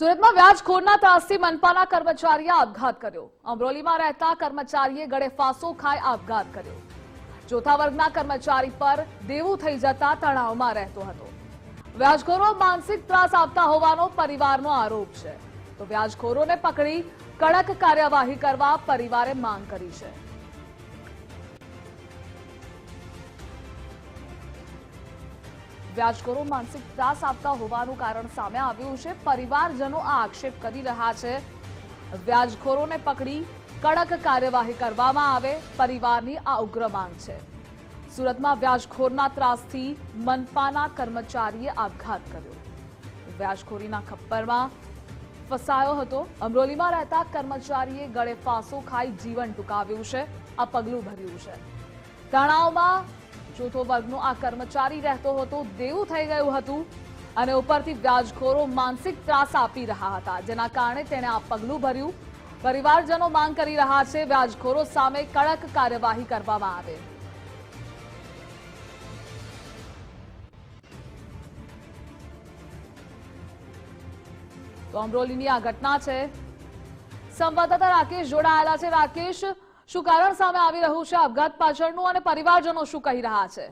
સુરતમાં વ્યાજખોરના ત્રાસથી મનપાના કર્મચારીએ આપઘાત કર્યો. અમરોલીમાં રહેતા કર્મચારીએ ગળે ફાંસો આપઘાત કર્યો. ચોથા વર્ગના કર્મચારી પર દેવું થઈ જતા તણાવમાં રહેતો હતો. વ્યાજખોરો માનસિક ત્રાસ આપતા હોવાનો પરિવારનો આરોપ છે. તો વ્યાજખોરોને પકડી કડક કાર્યવાહી કરવા પરિવારે માંગ કરી છે. વ્યાજખોરો માનસિક ત્રાસ આપતા હોવાનું કારણ સામે આવ્યું છે. પરિવારજનો આ આક્ષેપ કરી રહ્યા છે. વ્યાજખોરોને પકડી કડક કાર્યવાહી કરવામાં આવે. પરિવારની આ ઉગ્ર માંગ છે. સુરતમાં વ્યાજખોરના ત્રાસથી મનપાના કર્મચારીએ આપઘાત કર્યો. વ્યાજખોરીના ખપ્પરમાં ફસાયો હતો. અમરોલીમાં રહેતા કર્મચારીએ ગળે ફાંસો ખાઈ જીવન ટૂંકાવ્યું છે. આ પગલું ભર્યું છે. તણાવમાં ચોથો વર્ગનો આ કર્મચારી રહેતો હતો, દેવું થઈ ગયું હતું અને ઉપરથી વ્યાજખોરો માનસિક ત્રાસ આપી રહ્યા હતા, જેના કારણે તેણે આ પગલું ભર્યું. પરિવારજનો માંગ કરી રહ્યા છે, વ્યાજખોરો સામે કડક કાર્યવાહી કરવામાં આવે. અમરોલીની આ ઘટના છે. સંવાદદાતા રાકેશ જોડાયેલા છે. રાકેશ શું કારણ સામે આવી રહ્યું છે? આપઘાત પાછળનું અને પરિવારજનો શું કહી રહ્યા છે?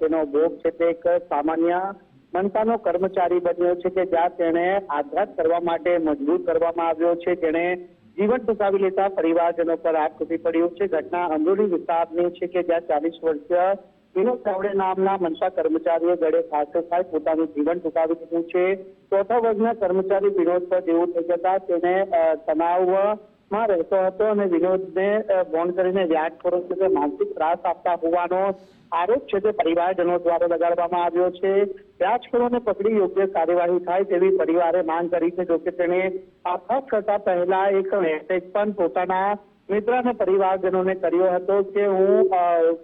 તેનો સામાન્ય મનપાનો કર્મચારી બન્યો છે કે જ્યાં તેણે આઘાત કરવા માટે મજબૂર કરવામાં આવ્યો છે. તેણે જીવન ટૂંકાવી લેતા પરિવારજનો પર આગ તૂટી પડ્યું છે. ઘટના અમરોલી વિસ્તારની છે કે જ્યાં ચાલીસ વર્ષીય વિનોદ ચાવડે નામના મનપા કર્મચારીએ ગળે ફાંસો ખાઈ પોતાનું જીવન ટૂંકાવી દીધું છે. ચોથા વર્ગના કર્મચારી વિનોદ પર દેવું થઈ જતા તેને તણાવમાં રહેતો હતો અને વિનોદને ફોન કરીને વ્યાજખોરો છે માનસિક ત્રાસ આપતા હોવાનો આરોપ છે તે પરિવારજનો દ્વારા લગાડવામાં આવ્યો છે. વ્યાજખોરોને પકડી યોગ્ય કાર્યવાહી થાય તેવી પરિવારે માંગ કરી છે, જોકે તેણે આપઘાત કરતા પહેલા એક મેસેજ પણ પોતાના મિત્ર અને પરિવારજનોને કર્યો હતો કે હું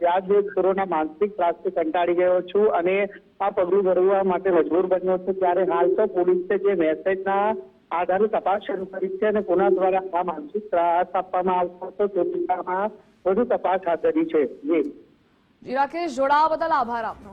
વ્યાજખોરોના માનસિક ત્રાસથી કંટાળી ગયો છું અને આ પગલું ભરવા માટે મજબૂર બન્યો છું. ત્યારે હાલ તો પોલીસે જે મેસેજના આધારે તપાસ શરૂ કરી છે અને કોના દ્વારા આ માનસિક ત્રાસ આપવામાં આવતો હતો, તે દિશામાં વધુ તપાસ હાથ ધરી છે. જી, રાકેશ, જોડાવા બદલ આભાર આપનો.